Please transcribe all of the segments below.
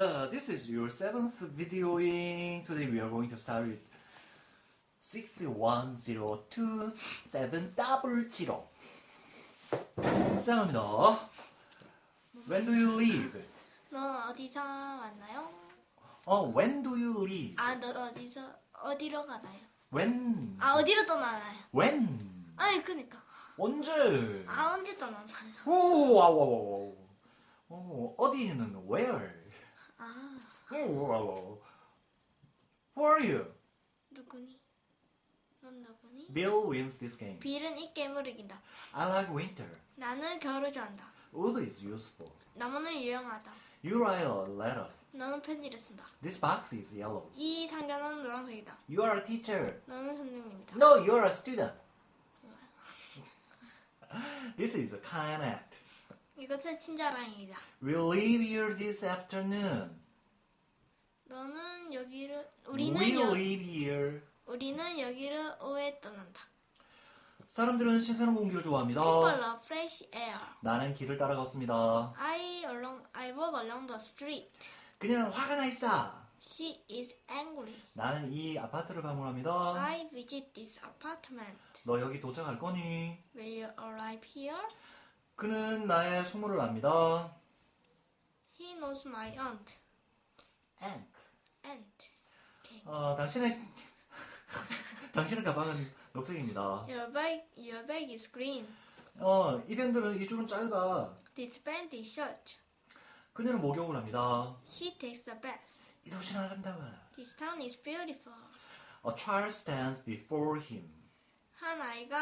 Uh, this is your seventh video in. Today we are going to start with 6102700. 시작합니다. When do you leave? 너 어디서 왔나요? 어, when do you leave? 아, 너 어디서 어디로 가나요? When? 아, 어디로 떠나나요? When? 아니, 그니까. 언제? 아, 언제 떠나나요? 오, 와우, 와우, 와우. 어, 어디는 where? 아, 오, 와우, 와우. Who are you? 누구니? 넌 누구니? Bill wins this game. 빌은 이 게임을 이긴다. I like winter. 나는 겨울을 좋아한다. Wood is useful. 나무는 유용하다. You write a letter. 너는 편지를 쓴다. This box is yellow. 이 상자는 노란색이다. You are a teacher. 너는 선생님이다. No, you are a student. this is a kind act. 이것은 친절함이다. We'll leave here this afternoon. 너는 여기를 우리는 we'll 여, leave here. 우리는 여기를 오후에 떠난다. 사람들은 신선한 공기를 좋아합니다. People love fresh air. 나는 길을 따라 걷습니다. I along I walk along the street. 그녀는 화가 나 있어. She is angry. 나는 이 아파트를 방문합니다. I visit this apartment. 너 여기 도착할 거니? Will you arrive here? 그는 나의 소문을 압니다. He knows my aunt. Aunt. Okay. 어, 당신의 당신의 가방은 녹색입니다. Your bag, your bag is green. 어, 이 밴드는 이 줄은 짧아. This band is short. 그녀는 목욕을 합니다. She takes a bath. 이 도시는 아름다워. This town is beautiful. A child stands before him. 한 아이가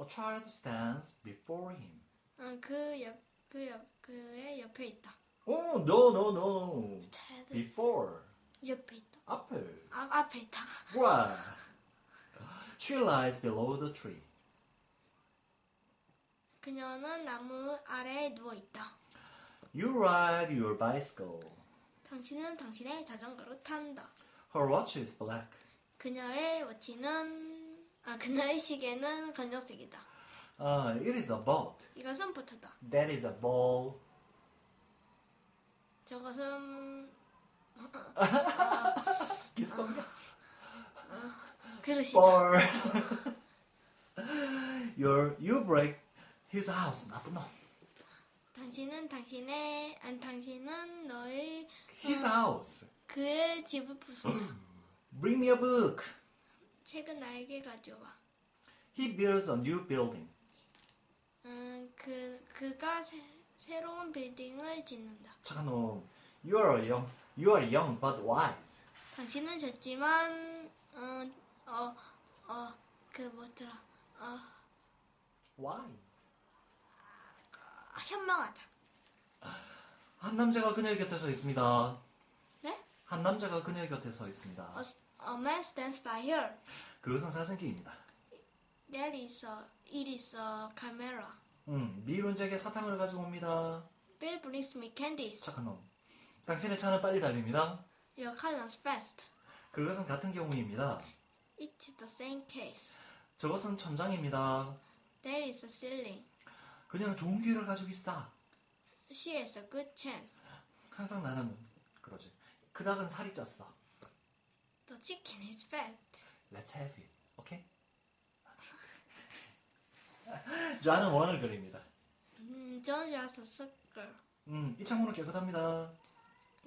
A child stands before him. 어, 그 옆, 그 옆, 그의 옆에 있다. 오, no, no, no. 차드 Before. 옆에 있다. 앞을. 앞, 앞에 있다. Right. She lies below the tree. 그녀는 나무 아래에 누워 있다. You ride your bicycle. 당신은 당신의 자전거를 탄다. Her watch is black. 그녀의 워치는 아 그녀의 시계는 검정색이다. Uh, it is a boat. 이것은 보트다. That is a ball. 저것은 비슷한가? 그릇이다. Or your you break his house. 나쁜 놈. 당신은 당신의 안 당신은 너의 His house. 그의 집을 부순다. Bring me a book. 책은 나에게 가져와. He builds a new building. 음, 그 그가 새, 새로운 빌딩을 짓는다. 착한 놈. You are young. You are young but wise. 당신은 졌지만 어, 어어어그 뭐더라 어 Wise. 아, 현명하다. 한 남자가 그녀의 곁에 서 있습니다. 네? 한 남자가 그녀의 곁에 서 있습니다. A, a man stands by her. 그것은 사진기입니다. There is a it is a camera. 음, 미론제게 사탕을 가지고 옵니다. Bill brings me candies. 착한 놈. 당신의 차는 빨리 달립니다. Your car runs fast. 그것은 같은 경우입니다. It's the same case. 저것은 천장입니다. There is a ceiling. 그녀는 좋은 기회를 가지고 있어. She has a good chance. 항상 나는 그러지. 그 닭은 살이 쪘어. The chicken is fat. Let's have it. 오케이? 저는 원을 그립니다. 음, John just a circle. 음, 이 창문은 깨끗합니다.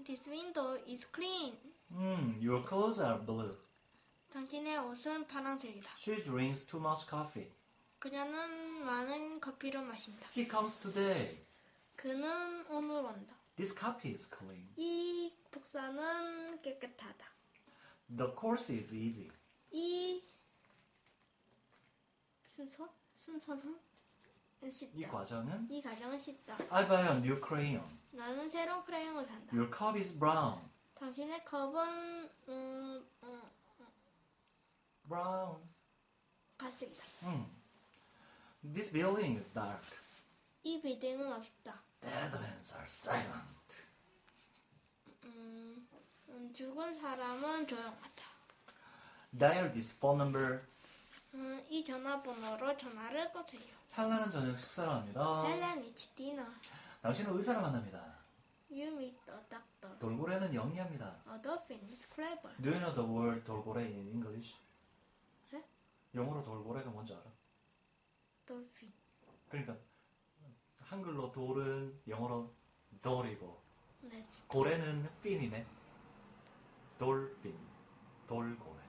This window is clean. 음, your clothes are blue. 당신의 옷은 파란색이다. She drinks too much coffee. 그녀는 많은 커피를 마신다. He comes today. 그는 오늘 온다. This coffee is clean. 이 복사는 깨끗하다. The course is easy. 이 순서? 순서는 이 쉽다. 과정은 이 과정은 쉽다. I buy a new crayon. 나는 새로운 크레용을 산다. Your cup is brown. 당신의 컵은 음, 음, Brown. 갈색이다. 음. This building is dark. 이 빌딩은 어둡다. Deadlands are silent. 음, 음, 죽은 사람은 조용하다. Dial this phone number. 음, 이 전화번호로 전화를 꺼세요. 헬라는 저녁 식사를 합니다. 헬렌 이치 디너. 당신은 의사를 만납니다. You meet a doctor. 돌고래는 영리합니다. A dolphin is clever. Do you know the word 돌고래 in English? 네? 영어로 돌고래가 뭔지 알아? Dolphin. 그러니까 한글로 돌은 영어로 돌이고 Let's 고래는 핀이네. 돌핀, 돌고래.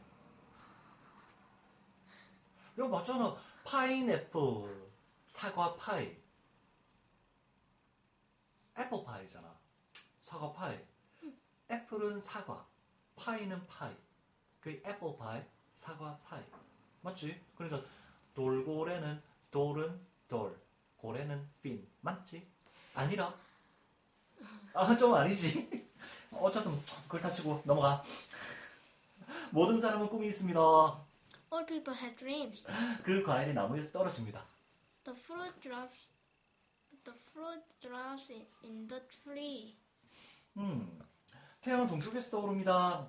이거 맞잖아. 파인애플, 사과 파이. 애플 파이잖아. 사과 파이. 애플은 사과, 파이는 파이. 그 애플 파이, 사과 파이. 맞지? 그러니까 돌고래는 돌은 돌, 고래는 핀. 맞지? 아니라? 아, 좀 아니지. 어쨌든 그걸 다치고 넘어가. 모든 사람은 꿈이 있습니다. All people have dreams. 그 과일이 나무에서 떨어집니다. The fruit drops. The fruit drops in, the tree. 음, 태양은 동쪽에서 떠오릅니다.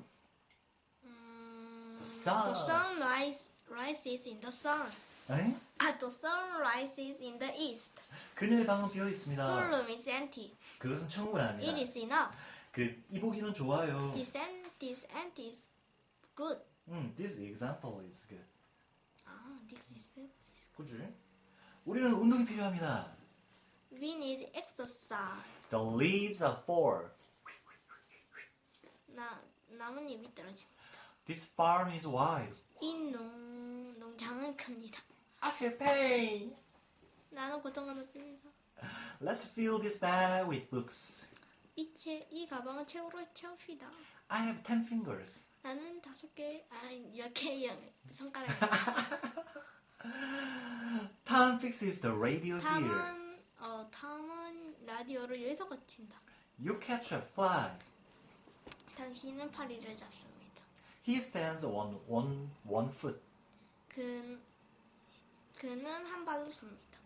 음, The sun. The sun rise, rises in the sun. 에? Ah, the sun rises in the east. 그녀의 방은 비어 Her 있습니다. room is empty. 그것은 It 충분합니다. is enough. 그 이보기는 좋아요. This and this and is good. 음, this example is good. Ah, this is it. 그지? 우리는 운동이 필요합니다. We need exercise. The leaves are fall. 나 나뭇잎이 떨어집니다. This farm is wide. 이 농, 농장은 큽니다. I feel pain. 나는 고통을 느낍니다. Let's fill this bag with books. 이, 체, 이 가방은 책으로 채웁시다. I have ten fingers. 나는 다섯 개, 아, 이렇게 영- 손가락. Tom fixes the radio here. 탐은, 어, 탐은 라디오를 여기서 거친다. You catch a fly. 당신은 파리를 잡습니다. He stands on one, one foot. 그, 그는 한 발로 섭니다.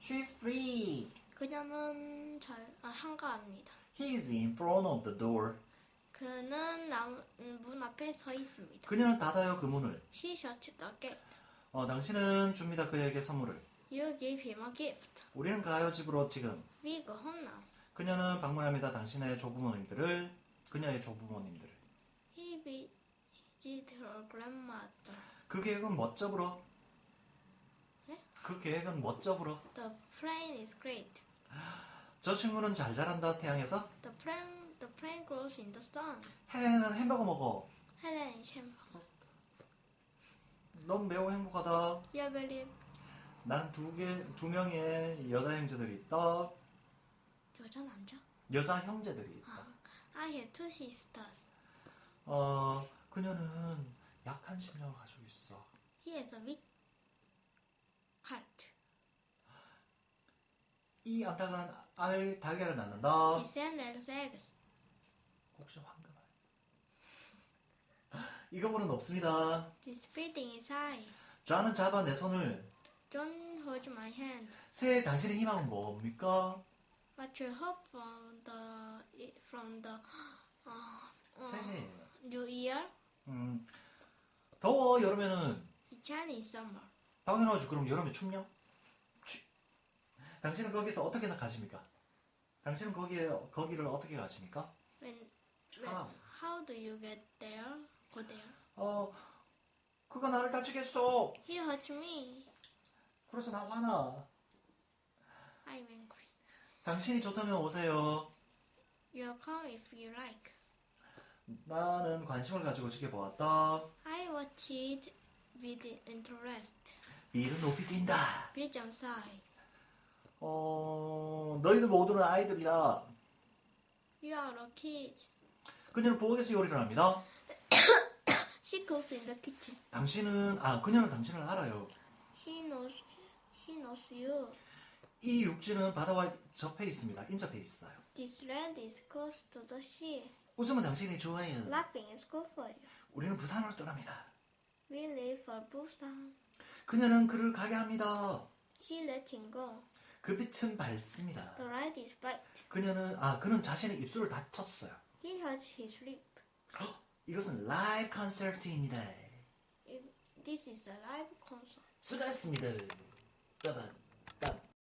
She's free. 그녀는 잘, 아, 한가합니다. He is in front of the door. 그는 남, 음, 문 앞에 서 있습니다. 그녀는 닫아요 그 문을. She shuts the gate. 어, 당신은 줍니다 그에게 선물을. You give him a gift. 우리는 가요 집으로 지금. We go home now. 그녀는 방문합니다 당신의 조부모님들을. 그녀의 조부모님들을. He visited her grandmother. 그 계획은 멋져불어. 네? 그 계획은 멋져불어. The plane is great. 저 친구는 잘 자란다 태양에서. The plane, the plane grows in the sun. 헬렌은 햄버거 먹어. Helen is hamburger. 넌 매우 행복하다. Are very 나는 두 개, 두 명의 여자 형제들이 있다. 여자 남자? 여자 형제들이 있다. 아, I have two sisters. 어, 그녀는 약한 심령을 가지고 있어. He has a weak heart. 이 안타까운 알 달걀을 낳는다. He sends eggs. 혹시 황금알? 이거보는 없습니다. His feeding is high. 좌는 잡아 내 손을. Don't hold my hand. 새해 당신의 희망은 뭡니까? What you hope from the from the uh, 새해. New Year? 음, 더워 여름에는 It's Chinese summer. 당연하지. 그럼 여름에 춥냐? 치. 당신은 거기서 어떻게 가십니까? 당신은 거기에 거기를 어떻게 가십니까? When, when How? how do you get there? Go there. 어, 그가 나를 다치게 했어. He hurt me. 그래서 나 화나. I'm angry. 당신이 좋다면 오세요. You'll come if you like. 나는 관심을 가지고 지켜보았다. I watch it with interest. 빌은 높이 뛴다. Billiam sigh. 어, 너희들 모두는 아이들이다. You are a kid. 그녀는 부엌에서 요리를 합니다. She cooks in the kitchen. 당신은, 아, 그녀는 당신을 알아요. She knows. She knows you. 이 육지는 바다와 접해 있습니다. 인접해 있어요. This land is close to the sea. 웃음은 당신이 좋아요. Laughing is good for you. 우리는 부산으로 떠납니다. We leave for Busan. 그녀는 그를 가게 합니다. She let him go. 그 빛은 밝습니다. The light is bright. 그녀는, 아, 그는 자신의 입술을 다쳤어요. He hurts his lip. 이것은 라이브 콘서트입니다. This is a live concert. 수고하셨습니다. 빠밤.